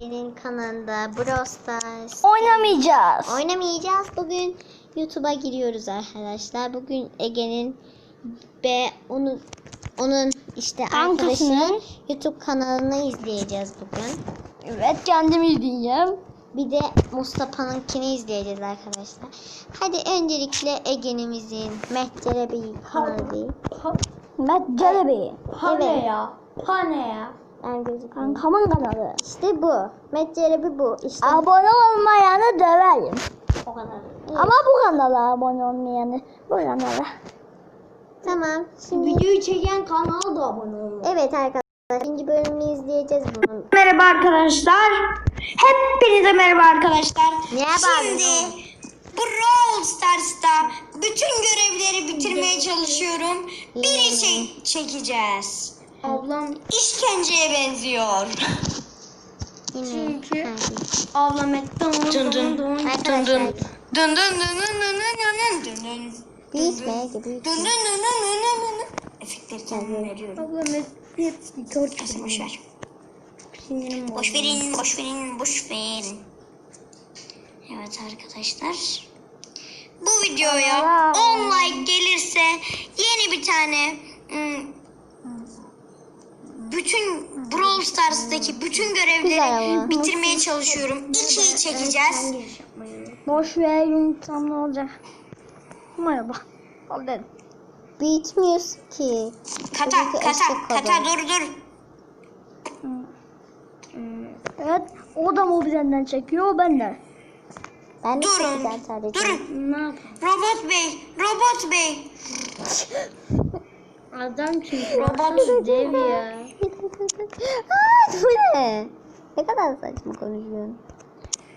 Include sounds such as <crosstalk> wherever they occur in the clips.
Ege'nin kanalında Brawl Stars Oynamayacağız. oynamayacağız. Bugün YouTube'a giriyoruz arkadaşlar. Bugün Ege'nin ve onun onun işte arkadaşının YouTube kanalını izleyeceğiz bugün. Evet kendimi izleyeceğim. Bir de Mustafa'nınkini izleyeceğiz arkadaşlar. Hadi öncelikle Ege'nimizin Mert Celebi kanalı değil. Met Celebi. Evet. ya? Hane ya? Ben gözükmüyor. Kankamın kanalı. İşte bu. Met Celebi bu. İşte Abone olmayanı döverim. o kadar. Ama bu kanala abone olmayanı bu kanala. Tamam. Şimdi Videoyu çeken kanala da abone olun. Evet arkadaşlar ikinci bölümünü izleyeceğiz bunun. Merhaba arkadaşlar. Hepinize merhaba arkadaşlar. Niye Şimdi? Brawl Stars'ta bütün görevleri bitirmeye çalışıyorum. Biri çek çekeceğiz. Ablam İşkenceye benziyor. Çünkü- ablam et dın Dın dın. Dın Arkadaşlar dın. Dın dın dın dın dın dın dın dın. büyütme Ege Dın büyütme. dın dın dın dın dın dın. Efektleri kendim veriyorum. Ablam et hep dört Neyse boş ver. sinirim Boş verin, boş verin, boş verin. Evet arkadaşlar. Bu videoya 10 like gelirse yeni bir tane ım, bütün Brawl Stars'taki bütün görevleri bitirmeye çalışıyorum. 2'yi çekeceğiz. Boş ver insan ne olacak? Merhaba. Al dedim. Büyütmüyoruz ki. Kata, kata, kata dur dur. Evet. O da mobilenden çekiyor o benden. Ben de Durun, durun. Ne? Robot Bey, Robot Bey. Adam çünkü. Robot. dev ya. Aa, bu ne? Ne kadar saçma konuşuyorsun.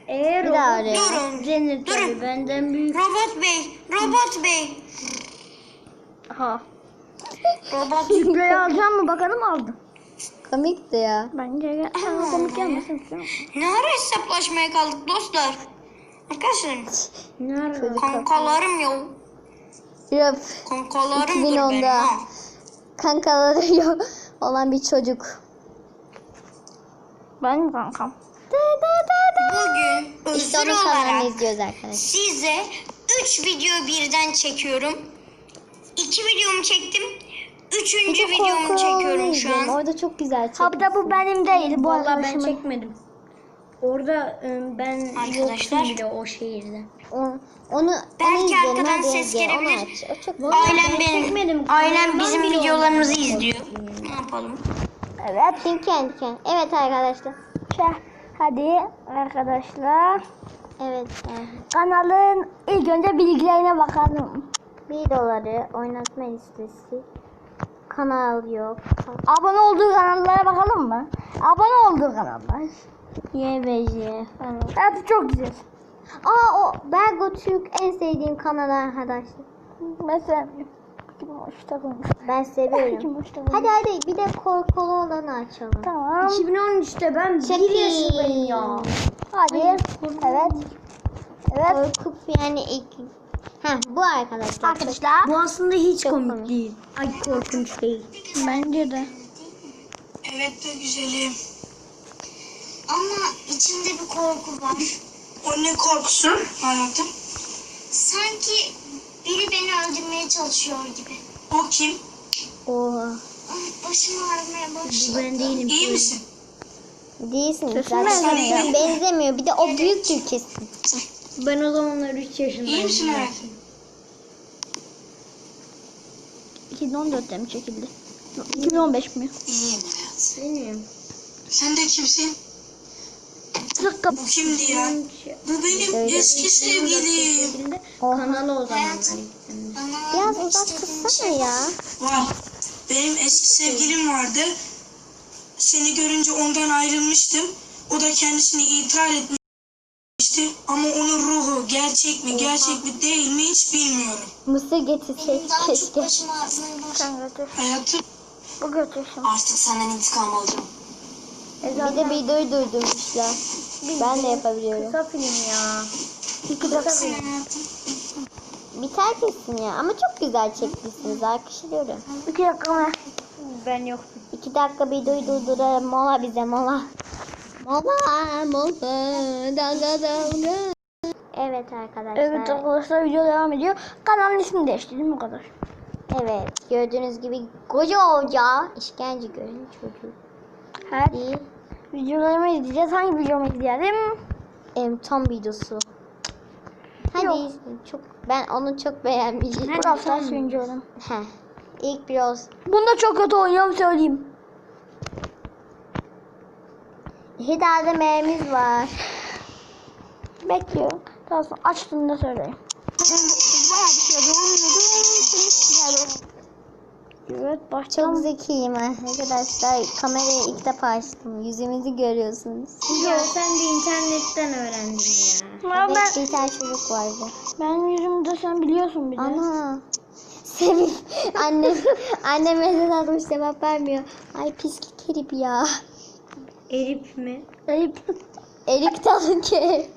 Eğer Bir daha o araya. Durun. Cennet Durun. benden büyük. Robot Bey, Robot Bey. Ha. Robot Şükrü'yü alacağım mı bakalım aldım. Komikti ya. Bence sana komik gelmesin. Ne ara hesaplaşmaya kaldık dostlar? Arkadaşlar Nerede? kankalarım yok. Yok. Kankalarımdır 2010'da. benim ha. Kankaları yok olan bir çocuk. Ben kankam. Bugün kanalını olarak izliyoruz arkadaşlar. size 3 video birden çekiyorum. 2 videomu çektim. Üçüncü videomu çekiyorum şu an. Orada çok güzel çekti. Ha bir de bu benim değil. Bu Vallahi ben arkadaşımın. çekmedim. Orada ıı, ben Arkadaşlar. yoktum bile o şehirde. Onu, onu Belki izleyelim, arkadan hadi ses onu gelebilir. Ailem ben benim. çekmedim. Ailem bizim videolarımızı olmadı. izliyor. Ne yapalım? Evet. Kim kendi kendi. Evet arkadaşlar. Şey, hadi arkadaşlar. Evet. Kanalın ilk önce bilgilerine bakalım. 1 doları oynatma listesi. Kanal yok. Abone olduğu kanallara bakalım mı? Abone olduğu kanallar. YBC. Evet çok güzel. Aa o Bergo Türk en sevdiğim kanal arkadaşlar. Mesela kim. Ben seviyorum. <laughs> Hadi hadi bir de korkulu olanı açalım. Tamam. 2013'te ben Çok 1 iyi. yaşındayım ya. Hadi. Evet. Evet. Korkup yani ilk... Heh bu arkadaşlar. Arkadaşlar. Bu aslında hiç Çok komik, komik. değil. Ay korkunç değil. Bence de. Evet de güzelim. Ama içimde bir korku var. O ne korkusu? Anladım. Sanki biri beni öldürmeye çalışıyor gibi. O kim? Oha. Ay, Başım ağrımaya başladı. Ben değilim. İyi misin? Değilsin. Sesin benzemiyor. benzemiyor. Bir de o büyüktür kesin. Ben o zamanlar 3 yaşındaydım. İyi misin hayatım? 2014'te mi çekildi? 2015 mi? İyiyim hayatım. Benim. Sen de kimsin? Bir dakika. Bu kimdi ya? Bu benim Öyle. eski sevgilim. Şekilde Oha. kanalı o gittim. Biraz uzak tutsana ya. Var. Benim eski sevgilim vardı. Seni görünce ondan ayrılmıştım. O da kendisini intihar etmişti. Ama onun ruhu gerçek mi gerçek mi değil mi hiç bilmiyorum. Mısır getirsek keşke. Sen götür. Hayatım Bu götür şimdi. Artık senden intikam alacağım. E Bir de videoyu durdurmuşlar. Ben de yapabiliyorum. Kısa film ya. İki dakika. Biter kesin ya. Ama çok güzel çekmişsiniz arkadaşlarım. İki dakika mı? Ben yoktum. İki dakika videoyu durduralım. Mola bize mola. Babam olsun. Dalga dalga. Evet arkadaşlar. Evet arkadaşlar video devam ediyor. Kanalın ismini değiştirdim bu kadar. Evet. Gördüğünüz gibi koca hoca işkence gören çocuk. Evet. Videolarımı izleyeceğiz. Hangi videomu izleyelim? Em, tam videosu. Hadi Yok. izleyin. Çok, ben onu çok beğenmişim. Brawl Stars oynuyorum. Heh. İlk biraz Bunda çok kötü oynuyorum söyleyeyim. Hidade meyemiz var. Bekliyorum. Daha sonra açtığında söyleyeyim. Evet Çok baştan. zekiyim <laughs> arkadaşlar. Kamerayı ilk defa açtım. Yüzümüzü görüyorsunuz. Ya sen de internetten öğrendin ya. Ama ben, Evet, bir tane çocuk vardı. benim yüzümde sen biliyorsun bir de. Ana. Sevim. <laughs> Annem, annem mesaj atmış cevap vermiyor. Ay pislik herif ya. Erip mi? Ayıp. Erik dalı ki.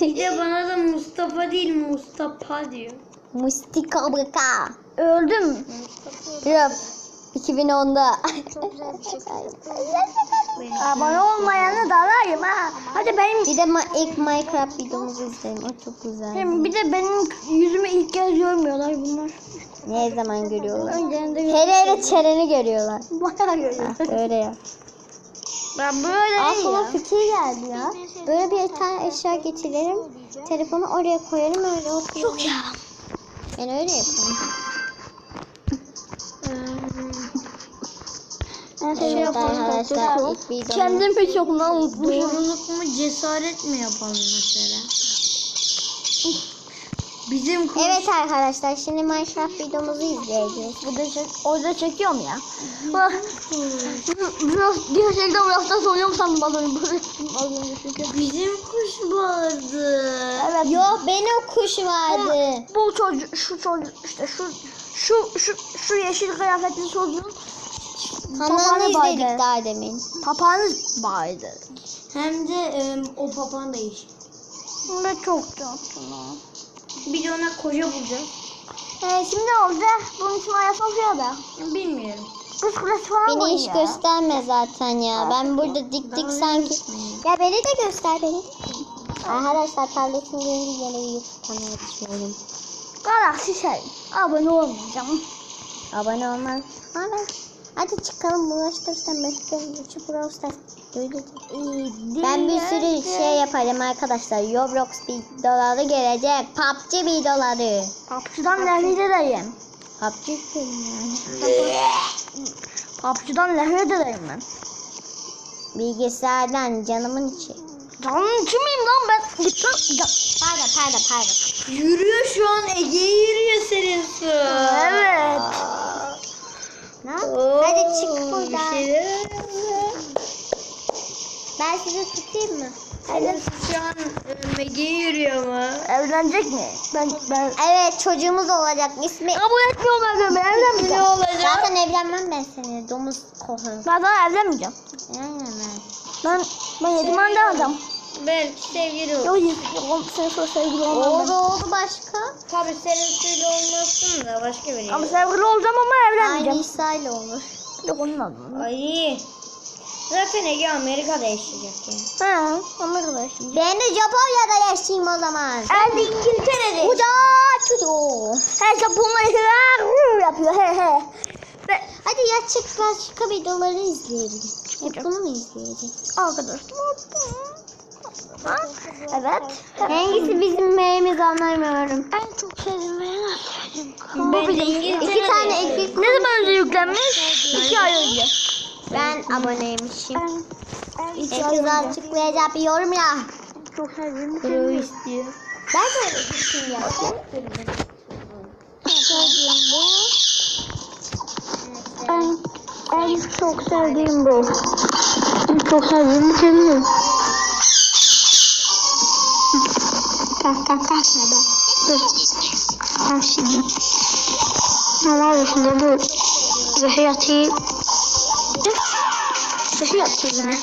Bir de bana da Mustafa değil Mustafa diyor. Mustika bıka. Öldüm. Yok. 2010'da. Abone olmayanı da arayayım ha. Hadi benim bir de ma- ilk Minecraft videomuzu izledim. O çok güzel. Hem bir de benim yüzümü ilk kez görmüyorlar bunlar. Ne zaman görüyorlar? Hele ile çeneni görüyorlar. bayağı görüyorlar. Öyle ya. Ben böyle Aklıma ya. fikir geldi ya. Böyle bir tane eşya getirelim. Telefonu oraya koyarım öyle oturalım. Çok ya. Ben öyle yapıyorum. Ben şey Evet arkadaşlar ilk videomuz. Kendim pek çoktan unutmuşum. Doğruluk mu cesaret mi yapalım mesela? Bizim kurs Evet arkadaşlar şimdi Minecraft videomuzu izleyeceğiz. Burada çek, orada çekiyorum ya. Biraz gerçekten biraz da oynuyorum sandım az önce. Bizim kuş vardı. Evet. Yo benim kuş vardı. Bu çocuk, şu çocuk, işte şu, şu, şu, şu yeşil kıyafetli çocuğun Kanalını izledik vardı. daha demin. Papağanı vardı. Hem de e, o papan değişik. Ve çok tatlı. Bir de ona koca bulacağız. Ee, şimdi olacak? Bunun için Ayas Sofya da. Bilmiyorum. Kız kulesi falan Beni hiç koyuyor. gösterme zaten ya. Ben burada dik dik sanki. Ya beni de göster beni. Arkadaşlar tabletim gelince yeni bir YouTube kanalı açıyorum. Galaxy şey. Abone olmayacağım. Abone olmaz. Hadi. Hadi çıkalım bulaştırırsan beklerim. Şu Brawl Ben bir sürü şey yaparım arkadaşlar. Roblox videoları gelecek. PUBG videoları. PUBG'dan nefret ederim. PUBG yani. PUBG'dan nefret ederim ben. Bilgisayardan canımın içi. Canım için miyim lan ben? Gittim. Pardon pardon pardon. Yürüyor şu an Ege'ye yürüyor senin su. Evet. Ne? Hadi çık buradan. şey Ben sizi tutayım mı? Senin şu an e, Ege'ye yürüyor mu? Evlenecek mi? Ben ben Evet çocuğumuz olacak. İsmi kabul etmiyorum evlenme. Evlenmeyeceğim. Ne olacak? Zaten evlenmem ben seni. Domuz kohum. Ben sana evlenmeyeceğim. Aynen ben. Ben ben yetimhanede alacağım. Ben sevgili ol. Yok yok sen sonra sevgili olmam Oldu ben. oldu başka. Tabii senin suyla olmasın da başka biri. Ama sevgili olacağım ama Aynı evlenmeyeceğim. İsa ile olur. Yok onun adı. Ay. Zaten Ege Amerika'da yaşayacak ya. He, Amerika'da şimdi. Ben de Japonya'da yaşayayım o zaman. Ben de İngiltere'de. Koca çocuğu. He Japonlar yapıyor he he. Ve Hadi ya çık başka videoları izleyelim. Hep bunu mu izleyeceğiz? arkadaşlar. Ha? Evet. Hangisi bizim meyimiz anlamıyorum. En çok sevdiğim Ben de İngiltere'de İki tane eksik. Ne zaman önce yüklenmiş? İki ay önce. Ben aboneymişim. Önce. açıklayacak bir yorum ya. Çok sevdiğim Kuru şey. istiyor. Ben de öyle düşünüyorum. En, en çok sevdiğim bu. En çok sevdiğim seviyorum. Kalk kalk kalk. Dur. Kalk şimdi. Ne var şimdi bu? Zehir atayım. Zehir atayım ben.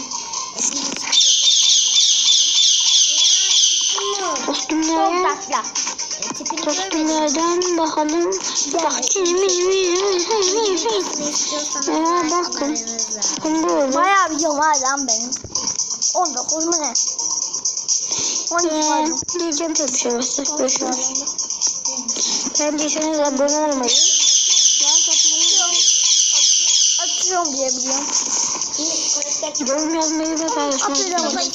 Kostümlerden, kostümlerden bakalım. Bak, Aa, bakın. Bakın böyle. Bayağı videom var lan benim. 19 mu ne? 12 pardon. Diyeceğim tabii şey. Ben değilseniz abone olmayı. Atıyorum diye biliyorum. Yorum yazmayı ve Atıyorum. paylaşmayı.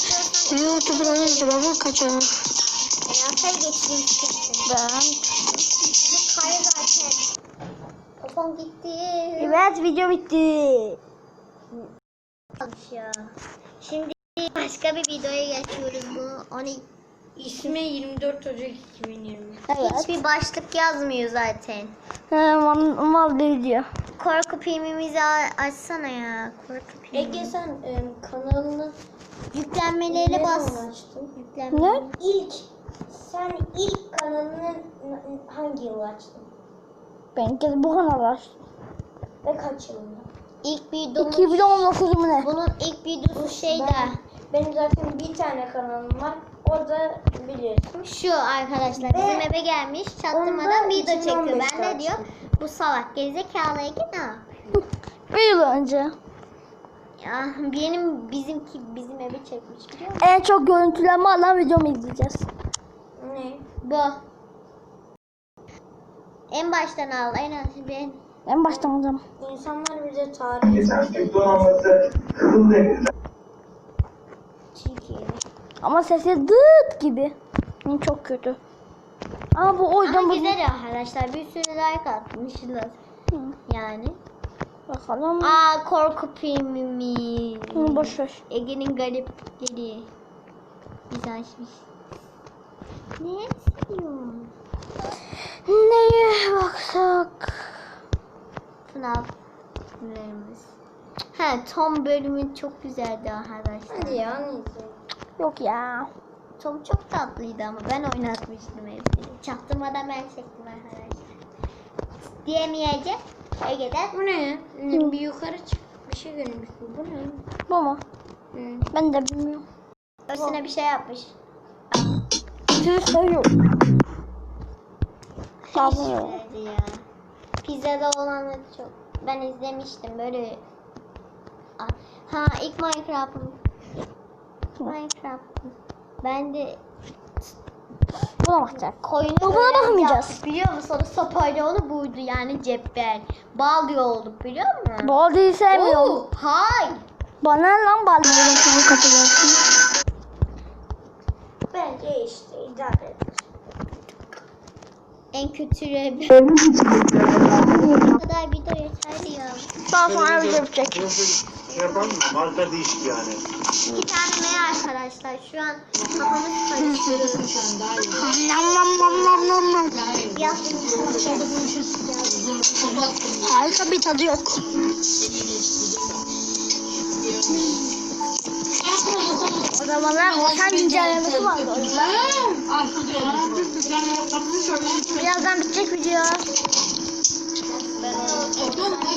YouTuber olunca baba kaçalım. Hayata geçtiğim Ben. Hayır zaten. Kafam gitti. Evet video bitti. Ya. Şimdi başka bir videoya geçiyoruz bu. Onu İsmi 24 Ocak 2020. Evet. hiçbir başlık yazmıyor zaten. He, mal, mal video. Korku filmimizi açsana ya. Korku filmi. Ege sen e, kanalını Yüklenmeleri ne bas. Yüklenme. Ne? İlk sen ilk kanalını hangi yıl açtın? Ben kez bu kanal açtım. Ve kaç yılında? İlk videomuz 2019 mu ne? bunun ilk videosu şeyde. Benim zaten bir tane kanalım var. Orada biliyorsun. Şu arkadaşlar bizim eve gelmiş çaktırmadan video çekiyor. 2015'te Ben de açtım. diyor bu salak gerizekalı Ege ne yapıyor? <laughs> Bir yıl önce. Ya benim bizimki bizim evi çekmiş biliyor musun? En çok görüntülenme alan videomu izleyeceğiz. Ne? Bu. En baştan al en az ben. En baştan hocam. İnsanlar bize tarih Çünkü. Ama sesi dıt gibi. Çok kötü. Ama bu o yüzden Ama bu... güzel arkadaşlar bir sürü like atmışlar. Hı, Yani. Bakalım. Aa korku filmimiz. Hı, boş ver. Ege'nin gariplikleri. Biz açmış. Ne istiyorsun? Neye baksak? FNAF filmlerimiz. He Tom bölümü çok güzeldi arkadaşlar. Hadi ya ne izleyelim? Yok ya. Tom çok tatlıydı ama ben oynatmıştım hepsini. Çaktırmadan ben çektim arkadaşlar. Diyemeyecek. Ege'den. Bu ne ya? Ne, Bir yukarı çık. Bir şey görmüştüm. Bu ne? Bu mu? Hı. Ben de bilmiyorum. Üstüne bir şey yapmış. Olun. Güzeldi ya. Pizzada olanları çok. Ben izlemiştim böyle. Ha ilk Minecraft'ım. Minecraft'ım. Ben de Buna bakacak. koyunu bakmayacağız. yaptık, Biliyor musun? Sonra sopayla onu buydu yani cepben. Bal diye olduk biliyor musun? Bol değil sevmiyorum. Hay. Bana lan bal kimi katılıyorsun. Bence işte idare et. En kötü rebe. Bu kadar video yeterli ya. Daha sonra video bitecek. Şey yapalım mı? Marka değişik yani. İki tane ne arkadaşlar? Şu an kafamız karıştı. Nam nam nam nam nam nam. Harika bir tadı yok. O zamanlar Hasan güncellemesi vardı. Birazdan bitecek video. Sadece